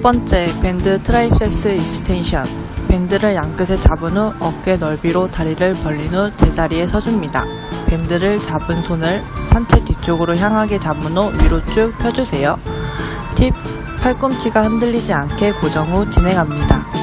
첫 번째, 밴드 트라이셉스 익스텐션. 밴드를 양끝에 잡은 후 어깨 넓이로 다리를 벌린 후 제자리에 서줍니다. 밴드를 잡은 손을 상체 뒤쪽으로 향하게 잡은 후 위로 쭉 펴주세요. 팁, 팔꿈치가 흔들리지 않게 고정 후 진행합니다.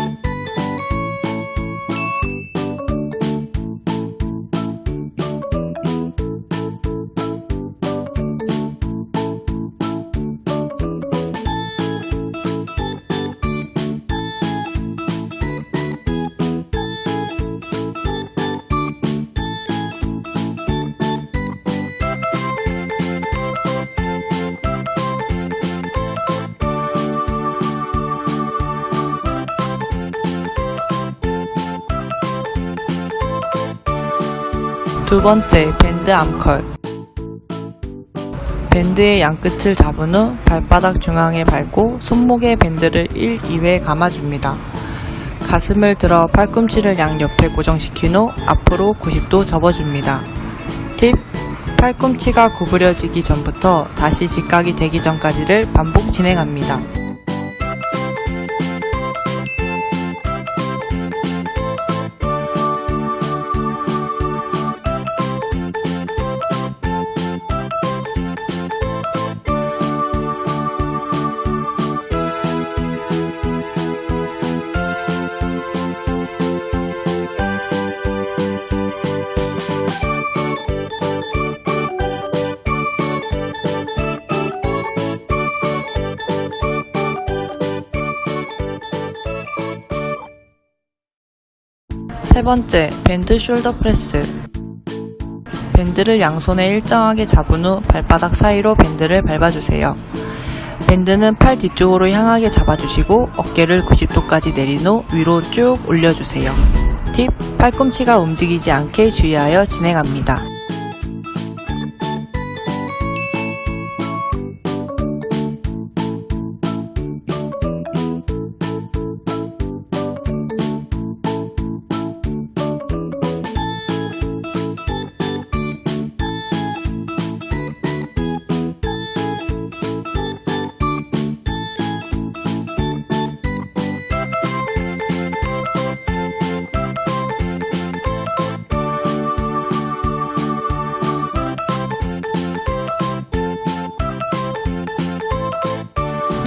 두 번째, 밴드 암컬. 밴드의 양끝을 잡은 후 발바닥 중앙에 밟고 손목에 밴드를 1, 2회 감아줍니다. 가슴을 들어 팔꿈치를 양옆에 고정시킨 후 앞으로 90도 접어줍니다. 팁! 팔꿈치가 구부려지기 전부터 다시 직각이 되기 전까지를 반복 진행합니다. 세 번째, 밴드 숄더 프레스. 밴드를 양손에 일정하게 잡은 후 발바닥 사이로 밴드를 밟아주세요. 밴드는 팔 뒤쪽으로 향하게 잡아주시고 어깨를 90도까지 내린 후 위로 쭉 올려주세요. 팁, 팔꿈치가 움직이지 않게 주의하여 진행합니다.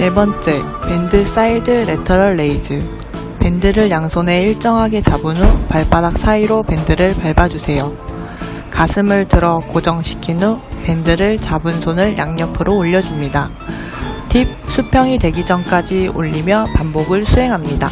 네 번째, 밴드 사이드 레터럴 레이즈. 밴드를 양손에 일정하게 잡은 후 발바닥 사이로 밴드를 밟아주세요. 가슴을 들어 고정시킨 후 밴드를 잡은 손을 양옆으로 올려줍니다. 팁, 수평이 되기 전까지 올리며 반복을 수행합니다.